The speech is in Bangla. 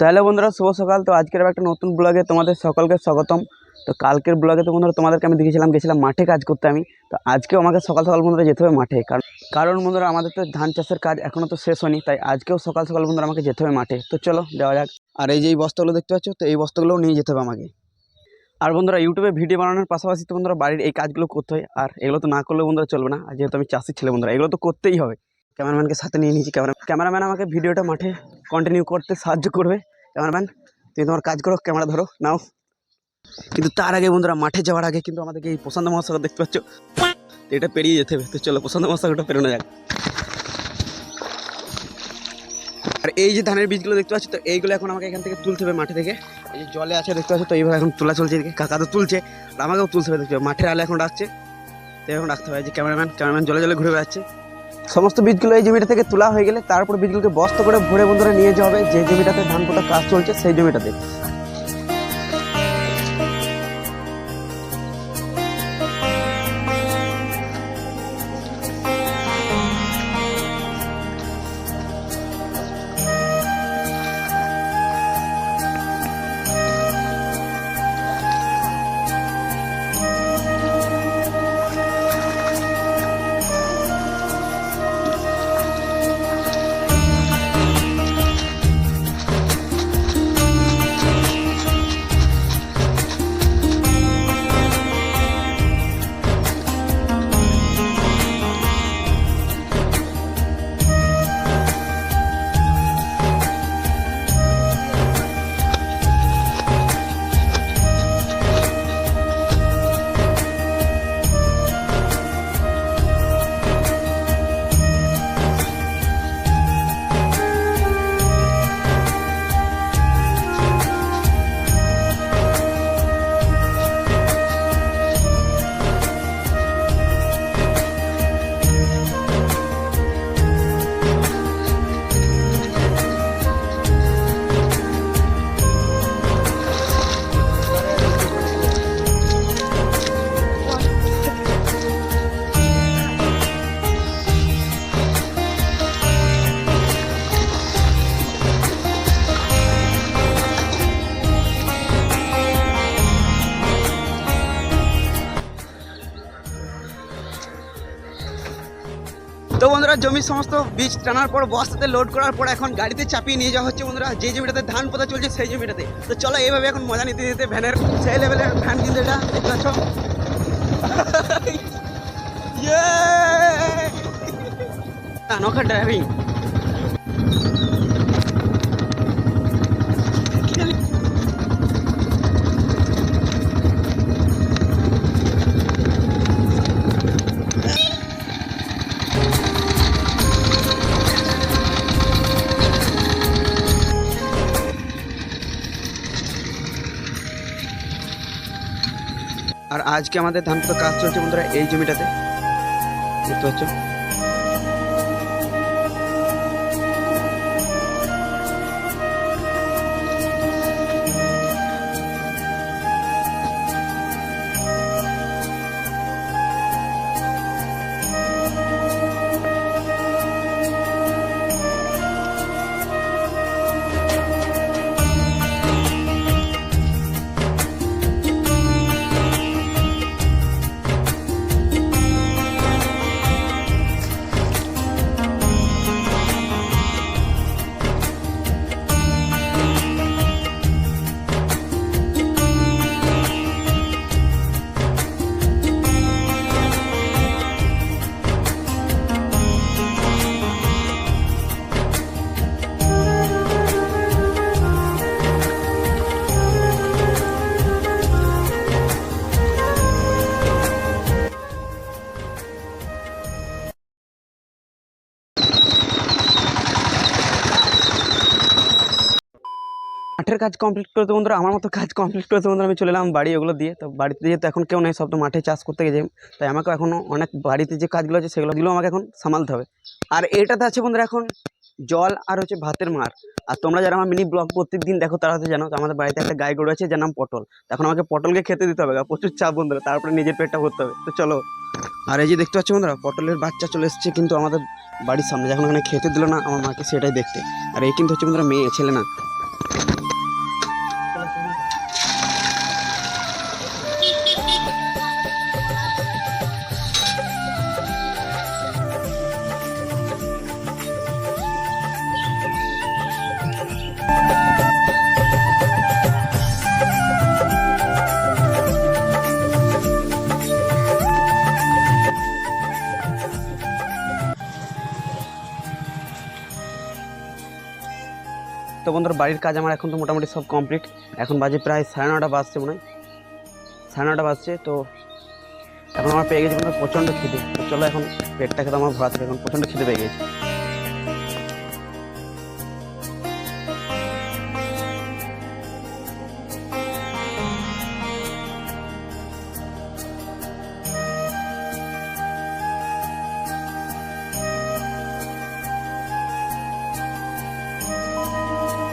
তাহলে বন্ধুরা, শুভ সকাল। তো আজকের একটা নতুন ব্লগে তোমাদের সকলকে স্বাগতম। তো কালকের ব্লগে তো বন্ধুরা, তোমাদেরকে আমি দেখেছিলাম গেছিলাম মাঠে কাজ করতে আমি। তো আজকেও আমাকে সকাল সকাল বন্ধুরা যেতে হবে মাঠে। কারণ কারণ বন্ধুরা, আমাদের তো ধান চাষের কাজ এখনও তো শেষ হয়নি, তাই আজকেও সকাল সকাল বন্ধুরা আমাকে যেতে হবে মাঠে। তো চলো, যাওয়া যাক। আর এই যে এই বস্তাগুলো দেখতে পাচ্ছ, তো এই বস্তাগুলোও নিয়ে যেতে হবে আমাকে। আর বন্ধুরা ইউটিউবে ভিডিও বানানোর পাশাপাশি তো বন্ধুরা বাড়ির এই কাজগুলো করতে হয়। আর এগুলো তো না করলে বন্ধুরা চলবে না। আর যেহেতু আমি চাষি ছেলে বন্ধুরা, এগুলো তো করতেই হবে। ক্যামেরাম্যানকে সাথে নিয়ে নিয়েছি। ক্যামেরা, ক্যামেরাম্যান আমাকে ভিডিওটা মাঠে কন্টিনিউ করতে সাহায্য করবে। ক্যামেরাম্যান, তুমি তোমার কাজ করো, ক্যামেরা ধরো, নাও। কিন্তু তার আগে বন্ধুরা, মাঠে যাওয়ার আগে কিন্তু আমাদেরকে এই প্রশান্ত মহাসাগর দেখতে পাচ্ছ? এটা পেরিয়ে যেতে হবে। তো চলো, প্রশান্ত মহাসাগরটা পেরোনো যাক। আর এই যে ধানের বীজগুলো দেখতে পাচ্ছ, তো এইগুলো এখন আমাকে এখান থেকে তুলতে হবে মাঠে থেকে। এই যে জলে আছে, দেখতে পাচ্ছ তো, এইভাবে এখন তোলা চলছে এদিকে। কাকা তো তুলছে, আর আমাকেও তুলতে হবে, দেখতে হবে মাঠের আলে এখন ডাকছে। তো এখন রাখতে হবে। যে ক্যামেরাম্যান ক্যামেরাম্যান জলে জলে ঘুরে বেড়াচ্ছে। সমস্ত বীজগুলো এই জমিটা থেকে তোলা হয়ে গেলে তারপর বীজগুলোকে বস্তা করে ভরে বন্ধুরা নিয়ে যাওয়া হবে। যে জমিটাতে ধান পোতা কাজ চলছে সেই জমিটাতে। বন্ধুরা জমি সমস্ত বীজ টানার পর, বস্তাতে লোড করার পর এখন গাড়িতে চাপিয়ে নিয়ে যাওয়া হচ্ছে বন্ধুরা। যে জমিটাতে ধান পোতা চলছে, সেই জমিটাতে। তো চলো, এইভাবে এখন মজা নিতে নিতে ভ্যানের সেই লেভেলের ভ্যান কিন্তু এটা দেখতে পাচ্ছ। নখা ড্রাইভিং আর আজকে আমাদের ধান কাজ চলছে বন্ধুরা এই জমিটাতে। দেখতে পাচ্ছ? মাঠের কাজ কমপ্লিট করতে বন্ধুরা, আমার মতো কাজ কমপ্লিট করতে বন্ধুরা, আমি চলে এলাম বাড়ি ওগুলো দিয়ে। তো বাড়িতে যেহেতু এখন কেউ নেই, সব তো মাঠে চাষ করতে গেছে। তাই আমাকে এখনও অনেক বাড়িতে যে কাজগুলো আছে সেগুলো দিলেও আমাকে এখন সামালতে হবে। আর এটাতে আছে বন্ধুরা এখন জল আর হচ্ছে ভাতের মার। আর তোমরা যারা আমার মিনি ব্লগ প্রত্যেক দিন দেখো তারা হয়তো জানো, তো আমাদের বাড়িতে একটা গাই গরু আছে, যার নাম পটল। এখন আমাকে পটলকে খেতে দিতে হবে প্রচুর চাপ বন্ধুরা, তারপরে নিজের পেটটা ভরতে হবে। তো চলো। আর এই যে দেখতে পাচ্ছ বন্ধুরা, পটলের বাচ্চা চলে এসেছে কিন্তু আমাদের বাড়ির সামনে, যখন ওখানে খেতে দিল না, আমার মাকে সেটাই দেখতে। আর এই কিন্তু হচ্ছে বন্ধুরা মেয়ে, ছেলে না। বন্ধুরা, বাড়ির কাজ আমার এখন তো মোটামুটি সব কমপ্লিট এখন বাজে প্রায় সাড়ে নটা বাজছে মনে হয়। সাড়ে নটা বাজছে, তো এখন আমার পেয়ে গেছে প্রচণ্ড খিদে। চলো এখন পেটটাকে তো আমার ভরাতে এখন প্রচণ্ড খিদে পেয়ে গেছে।